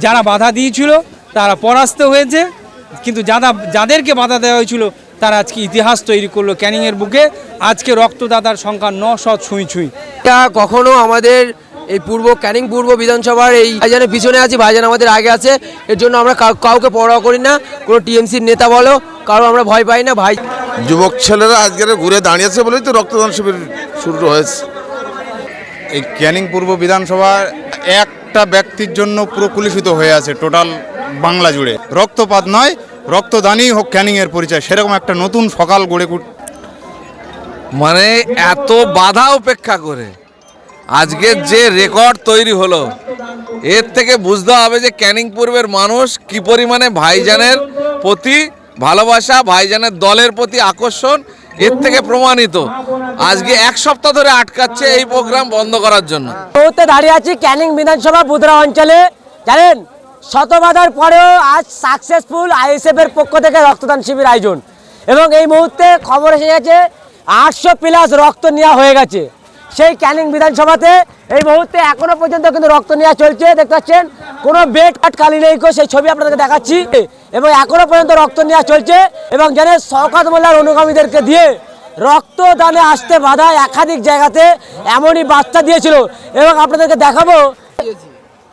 যারা বাধা দিয়েছিল তারা পরাস্ত হয়েছে। কিন্তু যারা যাদেরকে বাধা দেওয়া হয়েছিল তারা আজকে ইতিহাস তৈরি করল ক্যানিংয়ের বুকে। আজকে রক্তদাতার সংখ্যা নশো ছুঁই ছুঁই। এটা কখনো আমাদের এই পূর্ব ক্যানিং পূর্ব বিধানসভার এই ভাইজানের পিছনে আছি ভাইজান আমাদের আগে আছে। এর জন্য আমরা কাউ- কাউকে পরোয়া করি না। কোনো টিএমসির নেতা বলো কারও আমরা ভয় পাই না ভাই। যুবক ছেলেরা আজকের ঘুরে দাঁড়িয়েছে বলেই তো রক্তদান শিবির শুরু হয়েছে। এই ক্যানিং পূর্ব বিধানসভার একটা ব্যক্তির জন্য পুরো হয়ে আছে টোটাল বাংলা জুড়ে। রক্তপাত নয়, রক্তদানই হোক ক্যানিংয়ের পরিচয়, সেরকম একটা নতুন সকাল গড়ে মানে এত বাধা উপেক্ষা করে। আজকের যে রেকর্ড তৈরি হলো, এর থেকে বুঝতে হবে যে ক্যানিং পূর্বের মানুষ কি পরিমাণে ভাইজানের প্রতি ভালোবাসা, ভাইজানের দলের প্রতি আকর্ষণ এর থেকে প্রমাণিত। আজকে এক সপ্তাহ ধরে আটকাচ্ছে এই প্রোগ্রাম বন্ধ করার জন্য। দাঁড়িয়ে আছি ক্যানিং বিধানসভা বুধরা অঞ্চলে। জানেন শত বাধার পরেও আজ সাকসেসফুল আইএসএফ এর পক্ষ থেকে রক্তদান শিবির আয়োজন। এবং এই মুহূর্তে খবর এসে গেছে, আটশো প্লাস রক্ত নেওয়া হয়ে গেছে। সেই ক্যানিং বিধানসভাতে এই মুহূর্তে এখনও পর্যন্ত কিন্তু রক্ত নেওয়া চলছে। দেখতে পাচ্ছেন, কোনো বেড কাট খালি নেই সেই ছবি আপনাদেরকে দেখাচ্ছি। এবং এখনও পর্যন্ত রক্ত নেওয়া চলছে এবং জানেন শওকাত মোল্লার অনুগামীদেরকে দিয়ে রক্তদানে আসতে বাধা একাধিক জায়গাতে এমনই বার্তা দিয়েছিল। এবং আপনাদেরকে দেখাবো,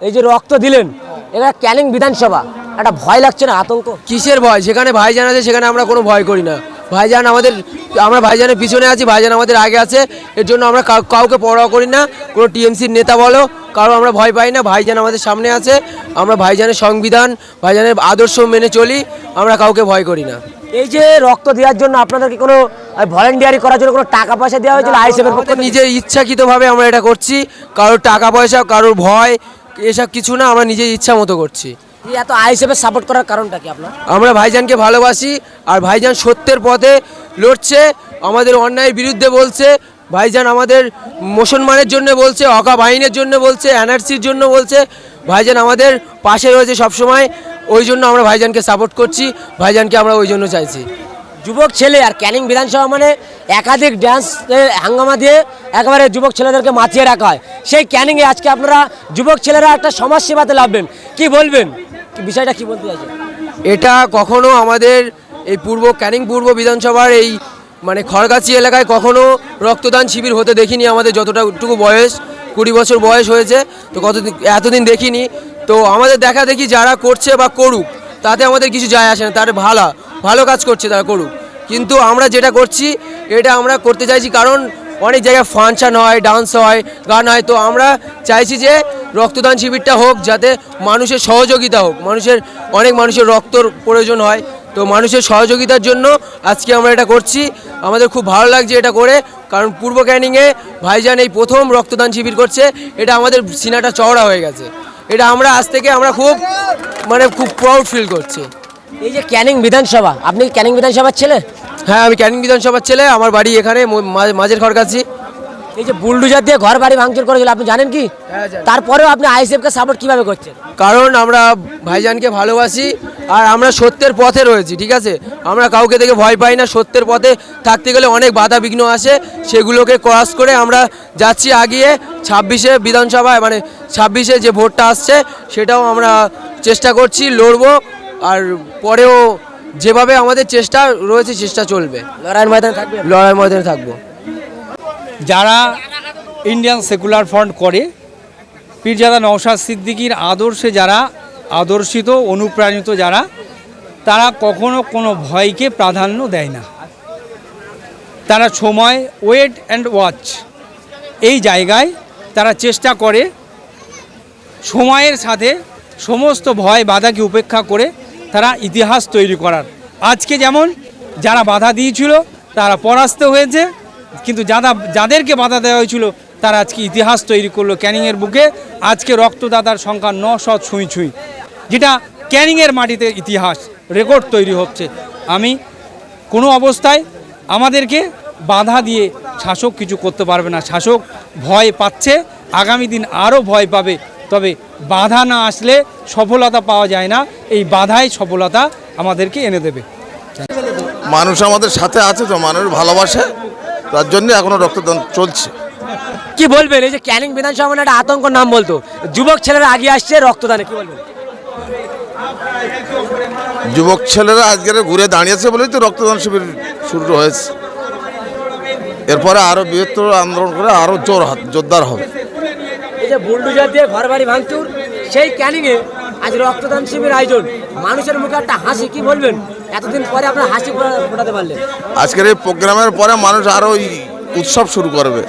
এই যে রক্ত দিলেন, এটা ক্যানিং বিধানসভা। একটা ভয় লাগছে না, আতঙ্ক? কিসের ভয়? যেখানে ভাইজান আছে, সেখানে আমরা কোনো ভয় করি না। ভাইজান আমাদের, আমরা ভাইজানের পিছনে আছি, ভাইজান আমাদের আগে আছে, এর জন্য আমরা কাউ- কাউকে পরোয়া করি না। কোনো টিএমসির নেতা বলো কারও আমরা ভয় পাই না ভাইজান আমাদের সামনে আছে আমরা ভাইজানের সংবিধান ভাইজানের আদর্শ মেনে চলি আমরা কাউকে ভয় করি না। এই যে রক্ত দেওয়ার জন্য আপনাদেরকে কোনো ভলেন্টিয়ারি করার জন্য কোনো টাকা পয়সা দেওয়া হয়েছিল আইসিএফ এর পক্ষ আমাদের থেকে? নিজে ইচ্ছাকৃতভাবে আমরা এটা করছি কারোর টাকা পয়সা কারোর ভয় এসব কিছু না আমরা নিজের ইচ্ছা মতো করছি। এত আইসিএফ এর সাপোর্ট করার কারণটা কি আপনার? আমরা ভাইজানকে ভালোবাসি আর ভাইজান সত্যের পথে লড়ছে আমাদের অন্যায়ের বিরুদ্ধে বলছে ভাইজান আমাদের মুসলমানের জন্য বলছে অকা বাহিনীর জন্য বলছে, এনআরসির জন্য বলছে। ভাইজান আমাদের পাশে রয়েছে সবসময়, ওই জন্য আমরা ভাইজানকে সাপোর্ট করছি, ভাইজানকে আমরা ওই জন্য চাইছি। যুবক ছেলে আর ক্যানিং বিধানসভা মানে একাধিক ড্যান্স হাঙ্গামা দিয়ে একেবারে যুবক ছেলেদেরকে মাতিয়ে রাখা হয়। সেই ক্যানিংয়ে আজকে আপনারা যুবক ছেলেরা একটা সমাজ সেবাতে লাভবেন। কি বলবেন? বিষয়টা কি বলতে চাইছেন? এটা কখনো আমাদের এই পূর্ব ক্যানিং পূর্ব বিধানসভার এই মানে খড়গাছি এলাকায় কখনো রক্তদান শিবির হতে দেখিনি আমাদের যতটাটুকু বয়স, কুড়ি বছর বয়স হয়েছে, তো কতদিন, এতদিন দেখিনি। তো আমাদের দেখা দেখি যারা করছে বা করুক, তাতে আমাদের কিছু যায় আসে না, তার ভালো ভালো কাজ করছে তারা করুক। কিন্তু আমরা যেটা করছি, এটা আমরা করতে চাইছি কারণ অনেক জায়গায় ফাংশন হয় ডান্স হয়, গান হয়, তো আমরা চাইছি যে রক্তদান শিবিরটা হোক, যাতে মানুষের সহযোগিতা হোক, মানুষের, অনেক মানুষের রক্তর প্রয়োজন হয়। তো মানুষের সহযোগিতার জন্য আজকে আমরা এটা করছি। আমাদের খুব ভালো লাগছে এটা করে কারণ পূর্ব ক্যানিংয়ে ভাইজান এই প্রথম রক্তদান শিবির করছে এটা আমাদের সিনাটা চওড়া হয়ে গেছে। এটা আমরা আজ থেকে আমরা খুব মানে খুব প্রাউড ফিল করছি। এই যে ক্যানিং বিধানসভা আপনি ক্যানিং বিধানসভার ছেলে? হ্যাঁ আমি ক্যানিং বিধানসভার ছেলে আমার বাড়ি এখানে মাঝের খড়গাছি এই যে বুলডুজার দিয়ে ঘর বাড়ি ভাঙচুর করেছিল আপনি জানেন কি? হ্যাঁ, তারপরেও আপনি আইসিএফকে সাপোর্ট কীভাবে করছেন? কারণ আমরা ভাইজানকে ভালোবাসি আর আমরা সত্যের পথে রয়েছি ঠিক আছে? আমরা কাউকে দেখে ভয় পাই না সত্যের পথে থাকতে গেলে অনেক বাধা বিঘ্ন আসে সেগুলোকে ক্রস করে আমরা যাচ্ছি আগিয়ে ছাব্বিশে বিধানসভায় মানে ছাব্বিশে যে ভোটটা আসছে সেটাও আমরা চেষ্টা করছি লড়বো আর পরেও যেভাবে আমাদের চেষ্টা রয়েছে চেষ্টা চলবে। লড়াইয়ের ময়দানে থাকবে? লড়াই ময়দানে থাকব। যারা ইন্ডিয়ান সেকুলার ফ্রন্ট করে, পীরজাদা নওশাদ সিদ্দিকীর আদর্শে যারা আদর্শিত, অনুপ্রাণিত যারা, তারা কখনো কোনো ভয়কে প্রাধান্য দেয় না। তারা সময়, ওয়েট অ্যান্ড ওয়াচ এই জায়গায় তারা চেষ্টা করে সময়ের সাথে সমস্ত ভয় বাধাকে উপেক্ষা করে তারা ইতিহাস তৈরি করার। আজকে যেমন যারা বাধা দিয়েছিল, তারা পরাস্ত হয়েছে। কিন্তু যারা যাদেরকে বাধা দেওয়া হয়েছিল, তারা আজকে ইতিহাস তৈরি করল ক্যানিংয়ের বুকে। আজকে রক্তদাতার সংখ্যা নশো ছুঁই ছুঁই। যেটা ক্যানিংয়ের মাটিতে ইতিহাস, রেকর্ড তৈরি হচ্ছে। আমি কোনো অবস্থায় আমাদেরকে বাধা দিয়ে শাসক কিছু করতে পারবে না। শাসক ভয় পাচ্ছে, আগামী দিন আরও ভয় পাবে। তবে বাধা না আসলে সফলতা পাওয়া যায় না। এই বাধাই সফলতা আমাদেরকে এনে দেবে। মানুষ আমাদের সাথে আছে তো, মানুষ ভালোবাসে। তার জন্য এখনও রক্তদান চলছে। কি বলবেন? এই যে ক্যানিং বিধানসভা মানে একটা আতঙ্ক নাম বলতো। যুবক ছেলেরা আগে আসছে রক্তদানে কি বলবেন? যুবক ছেলেরা আজকের ঘুরে দাঁড়িয়েছে বলেই তো রক্তদান শিবির শুরু হয়েছে। এরপরে আরও বৃহত্তর আন্দোলন করে আরও জোর জোরদার হবে। এই যে বুলডুজার দিয়ে ঘর বাড়ি ভাঙচুর সেই ক্যানিংয়ে আজ রক্তদান শিবির আয়োজন। মানুষের মুখে একটা হাসি কি বলবেন? এতদিন পরে আপনার হাসি ফোটাতে পারলেন? আজকের এই প্রোগ্রামের পরে মানুষ আরও ওই উৎসব শুরু করবে।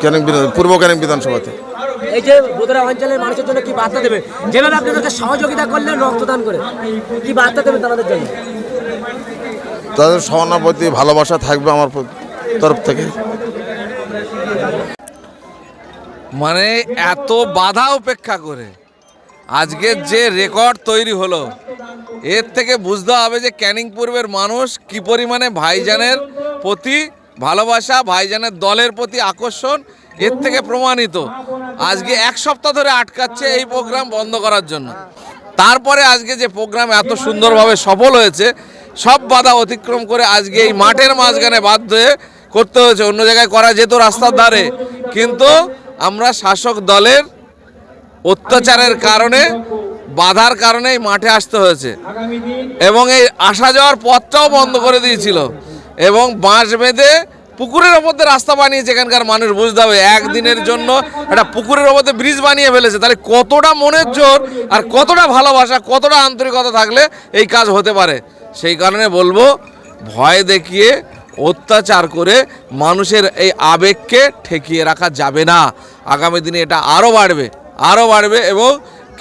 ক্যানিং বিধান- পূর্ব ক্যানিং বিধানসভাতে? এই যে বোদরা অঞ্চলের মানুষের জন্য কি বার্তা দেবে? যেভাবে আপনাদেরকে সহযোগিতা করলেন রক্তদান করে কি বার্তা দেবেন তাদের জন্য? তাদের প্রতি ভালোবাসা থাকবে আমার তরফ থেকে। মানে এত বাধা উপেক্ষা করে। আজকের যে রেকর্ড তৈরি হলো, এর থেকে বুঝতে হবে যে ক্যানিং পূর্বের মানুষ কি পরিমাণে ভাইজানের প্রতি ভালোবাসা, ভাইজানের দলের প্রতি আকর্ষণ, এর থেকে প্রমাণিত। আজকে এক সপ্তাহ ধরে আটকাচ্ছে এই প্রোগ্রাম বন্ধ করার জন্য। তারপরে আজকে যে প্রোগ্রাম এত সুন্দরভাবে সফল হয়েছে, সব বাধা অতিক্রম করে আজকে এই মাঠের মাঝখানে বাধ্য হয়ে করতে হয়েছে। অন্য জায়গায় করা যেত রাস্তার ধারে। কিন্তু আমরা শাসক দলের অত্যাচারের কারণে, বাধার কারণে মাঠে আসতে হয়েছে। এবং এই আসা যাওয়ার পথটাও বন্ধ করে দিয়েছিল। এবং বাঁশ বেঁধে পুকুরের ওপর দিয়ে রাস্তা বানিয়েছে এখানকার মানুষ, বুঝতে হবে। একদিনের জন্য একটা পুকুরের ওপর দিয়ে ব্রিজ বানিয়ে ফেলেছে। তাহলে কতটা মনের জোর আর কতটা ভালোবাসা, কতটা আন্তরিকতা থাকলে এই কাজ হতে পারে? সেই কারণে বলব, ভয় দেখিয়ে, অত্যাচার করে মানুষের এই আবেগকে ঠেকিয়ে রাখা যাবে না। আগামী দিনে এটা আরও বাড়বে। আরও বাড়বে এবং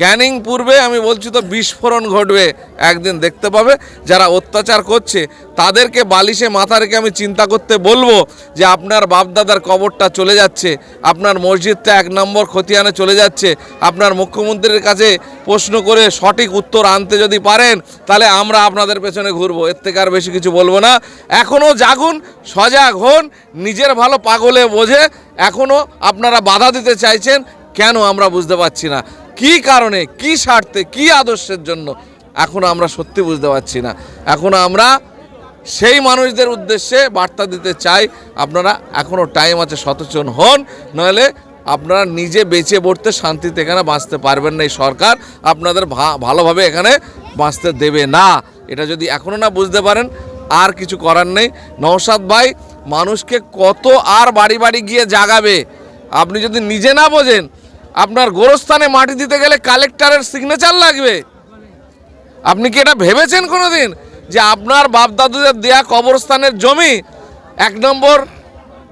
ক্যানিং পূর্বে, আমি বলছি তো, বিস্ফোরণ ঘটবে, একদিন দেখতে পাবে। যারা অত্যাচার করছে, তাদেরকে বালিশে মাথা রেখে আমি চিন্তা করতে বলব যে আপনার বাপদাদার কবরটা চলে যাচ্ছে, আপনার মসজিদটা এক নম্বর খতিয়ানে চলে যাচ্ছে, আপনার মুখ্যমন্ত্রীর কাছে প্রশ্ন করে সঠিক উত্তর আনতে যদি পারেন, তাহলে আমরা আপনাদের পেছনে ঘুরবো, এর থেকে আর বেশি কিছু বলব না। এখনও জাগুন, সজাগ হন, নিজের ভালো পাগলে বোঝে এখনও আপনারা বাধা দিতে চাইছেন কেন আমরা বুঝতে পারছি না? কি কারণে, কি স্বার্থে, কি আদর্শের জন্য এখনও আমরা সত্যি বুঝতে পারছি না? এখনও আমরা সেই মানুষদের উদ্দেশ্যে বার্তা দিতে চাই, আপনারা এখনও টাইম আছে, সচেতন হন নইলে আপনারা নিজে বেঁচে পড়তে শান্তিতে এখানে বাঁচতে পারবেন না এই সরকার, আপনাদের ভালোভাবে এখানে বাঁচতে দেবে না। এটা যদি এখনও না বুঝতে পারেন, আর কিছু করার নেই। নওশাদ ভাই, মানুষকে কত আর বাড়ি বাড়ি গিয়ে জাগাবে? আপনি যদি নিজে না বোঝেন আপনার গোরস্থানে মাটি দিতে গেলে কালেক্টরের সিগনেচার লাগবে। আপনি কি এটা ভেবেছেন কোনোদিন? যে আপনার বাপদাদুদের দেয়া কবরস্থানের জমি এক নম্বর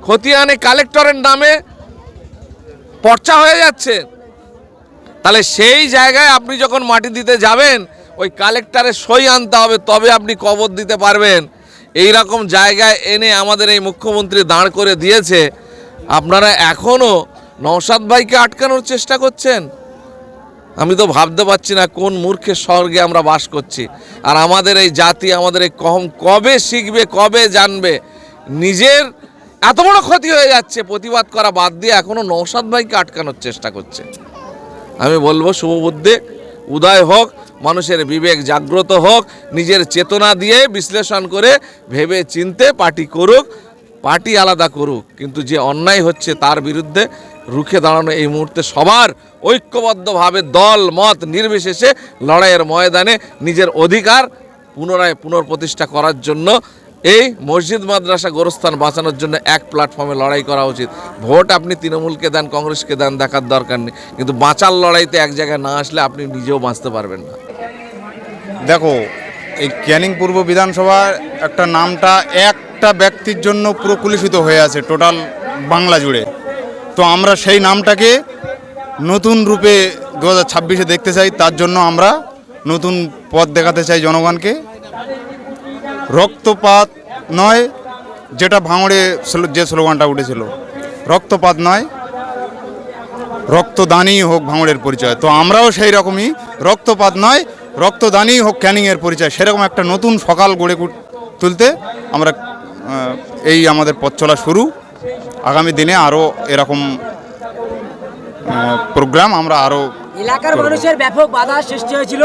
খতিয়ানে কালেক্টরের নামে পর্চা হয়ে যাচ্ছে। তাহলে সেই জায়গায় আপনি যখন মাটি দিতে যাবেন, ওই কালেক্টরের সই আনতে হবে, তবে আপনি কবর দিতে পারবেন। এই রকম জায়গায় এনে আমাদের এই মুখ্যমন্ত্রী দাঁড় করে দিয়েছে। আপনারা এখনও নওশাদ ভাইকে আটকানোর চেষ্টা করছেন? আমি তো ভাবতে পারছি না কোন মূর্খের স্বর্গে আমরা বাস করছি। আর আমাদের এই জাতি, আমাদের এই কম কবে শিখবে, কবে জানবে? নিজের এত বড় ক্ষতি হয়ে যাচ্ছে, প্রতিবাদ করা বাদ দিয়ে এখনও নৌসাদ ভাইকে আটকানোর চেষ্টা করছে। আমি বলব শুভবুদ্ধি উদয় হোক, মানুষের বিবেক জাগ্রত হোক, নিজের চেতনা দিয়ে বিশ্লেষণ করে ভেবে চিনতে পার্টি করুক, পার্টি আলাদা করুক। কিন্তু যে অন্যায় হচ্ছে তার বিরুদ্ধে রুখে দাঁড়ানো এই মুহূর্তে সবার ঐক্যবদ্ধভাবে দল, মত নির্বিশেষে লড়াইয়ের ময়দানে নিজের অধিকার পুনরায় পুনঃপ্রতিষ্ঠা করার জন্য এই মসজিদ মাদ্রাসা গোরস্থান বাঁচানোর জন্য এক প্ল্যাটফর্মে লড়াই করা উচিত। ভোট আপনি তৃণমূলকে দেন, কংগ্রেসকে দেন, দেখার দরকার নেই। কিন্তু বাঁচার লড়াইতে এক জায়গায় না আসলে আপনি নিজেও বাঁচতে পারবেন না। দেখো, এই ক্যানিং পূর্ব বিধানসভার একটা নামটা একটা ব্যক্তির জন্য পুরো কুলিশিত হয়ে আছে টোটাল বাংলা জুড়ে। তো আমরা সেই নামটাকে নতুন রূপে দু হাজার ছাব্বিশে দেখতে চাই, তার জন্য আমরা নতুন পথ দেখাতে চাই জনগণকে। রক্তপাত নয়, যেটা ভাঙড়ে যে স্লোগানটা উঠেছিল। রক্তপাত নয়, রক্তদানই হোক ভাঙড়ের পরিচয়। তো আমরাও সেই রকমই, রক্তপাত নয়, রক্তদানই হোক ক্যানিংয়ের পরিচয়। সেরকম একটা নতুন সকাল গড়ে তুলতে আমরা এই আমাদের পথ চলা শুরু। আগামী দিনে আরও এরকম প্রোগ্রাম আমরা আরও এলাকার মানুষের ব্যাপক বাধা সৃষ্টি হয়েছিল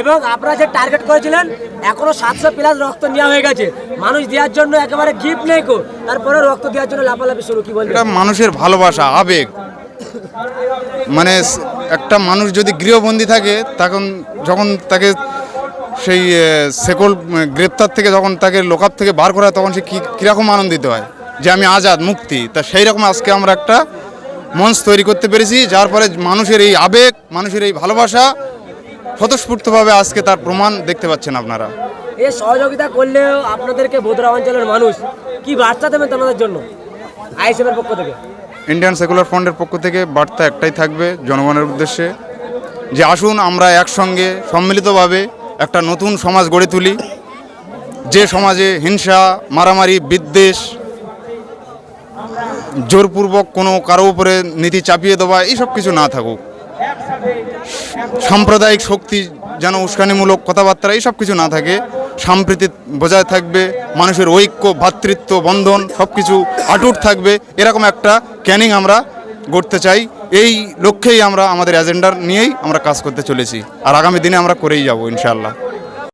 এবং আপনারা যে টার্গেট করেছিলেন এখনও সাতশো প্লাস রক্ত নেওয়া হয়ে গেছে। মানুষ দেওয়ার জন্য একেবারে গিফট নেই কো তারপরে রক্ত দেওয়ার জন্য লাফালাফি শুরু কি বলবেন? এটা মানুষের ভালোবাসা আবেগ। মানে একটা মানুষ যদি গৃহবন্দী থাকে তখন যখন তাকে সেই সেকল গ্রেপ্তার থেকে যখন তাকে লোকাপ থেকে বার করা তখন সে কী কীরকম আনন্দিত হয়? যে আমি আজাদ মুক্তি। তা সেই রকম আজকে আমরা একটা মঞ্চ তৈরি করতে পেরেছি যার পরে মানুষের এই আবেগ মানুষের এই ভালোবাসা স্বতঃস্ফূর্তভাবে আজকে তার প্রমাণ দেখতে পাচ্ছেন আপনারা। এই সহযোগিতা করলেও আপনাদেরকে বোদরা অঞ্চলের মানুষ কি বার্তা দেবেন তোমাদের জন্য? আইএসএফের পক্ষ থেকে। ইন্ডিয়ান সেকুলার ফ্রন্টের পক্ষ থেকে বার্তা একটাই থাকবে জনগণের উদ্দেশ্যে যে আসুন আমরা একসঙ্গে সম্মিলিতভাবে একটা নতুন সমাজ গড়ে তুলি যে সমাজে হিংসা মারামারি বিদ্বেষ জোরপূর্বক কোনো কারও উপরে নীতি চাপিয়ে দেওয়া এইসব কিছু না থাকুক। সাম্প্রদায়িক শক্তি যেন উস্কানিমূলক কথাবার্তা এইসব কিছু না থাকে। সাম্প্রীতি বজায় থাকবে, মানুষের ঐক্য ভ্রাতৃত্ব বন্ধন, সব কিছু আটুট থাকবে। এরকম একটা ক্যানিং আমরা গড়তে চাই। এই লক্ষ্যেই আমরা আমাদের এজেন্ডার নিয়েই আমরা কাজ করতে চলেছি। আর আগামী দিনে আমরা করেই যাব, ইনশাআল্লাহ।